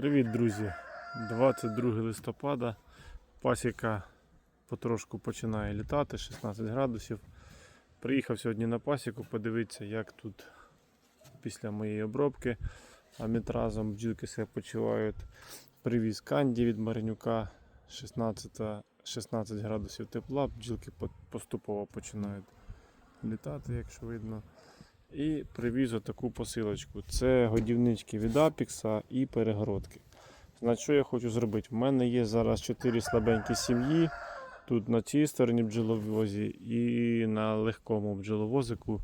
Привіт, друзі! 22 листопада. Пасіка потрошку починає літати, 16 градусів. Приїхав сьогодні на пасіку, подивитися, як тут після моєї обробки амітразом бджілки себе почувають. Привіз канді від Маринюка 16, 16 градусів тепла. Бджілки поступово починають літати, якщо видно. І привіз отаку посилочку. Це годівнички від Апікса і перегородки. Значить, що я хочу зробити? У мене є зараз 4 слабенькі сім'ї. Тут на цій стороні бджоловозі і на легкому бджоловозику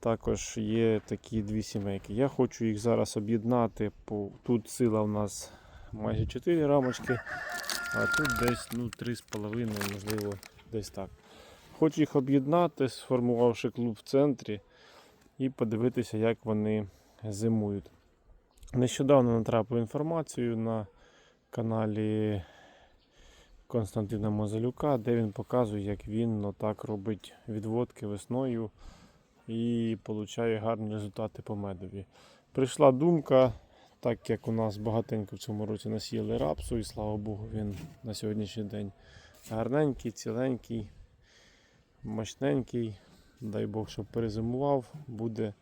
також є такі дві сімейки. Я хочу їх зараз об'єднати. Тут сила у нас майже 4 рамочки, а тут десь ну, 3,5, можливо, десь так. Хочу їх об'єднати, сформувавши клуб в центрі і подивитися, як вони зимують. Нещодавно натрапив інформацію на каналі Константина Мозалюка, де він показує, як він отак робить відводки весною і отримує гарні результати по медові. Прийшла думка, так як у нас багатенько в цьому році насіяли рапсу, і слава Богу, він на сьогоднішній день гарненький, ціленький, мощненький. Дай Бог, щоб перезимував, буде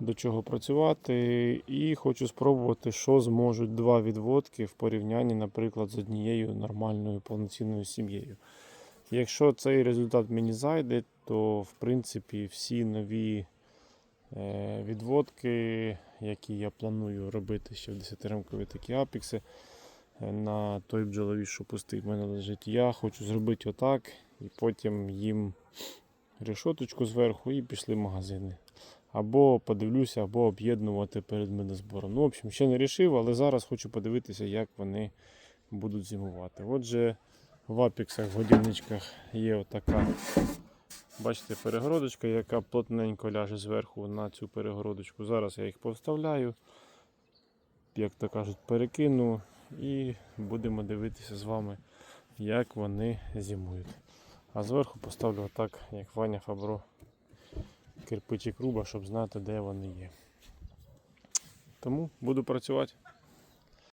до чого працювати. І хочу спробувати, що зможуть два відводки в порівнянні, наприклад, з однією нормальною повноцінною сім'єю. Якщо цей результат мені зайде, то в принципі всі нові е, відводки, які я планую робити ще в 10-рамкові такі апікси, е, на той бджолові, що пустий в мене лежить, я хочу зробити отак і потім їм решоточку зверху і пішли в магазини. Або подивлюся, або об'єднувати перед медозбором. Ну, в общем, ще не рішив, але зараз хочу подивитися, як вони будуть зимувати. Отже, в апіксах, в годівничках є отака, бачите, перегородочка, яка плотненько ляже зверху на цю перегородочку. Зараз я їх поставляю, як то кажуть, перекину і будемо дивитися з вами, як вони зимують. А зверху поставлю отак, як Ваня Фабро, кирпичі круба, щоб знати, де вони є. Тому буду працювати.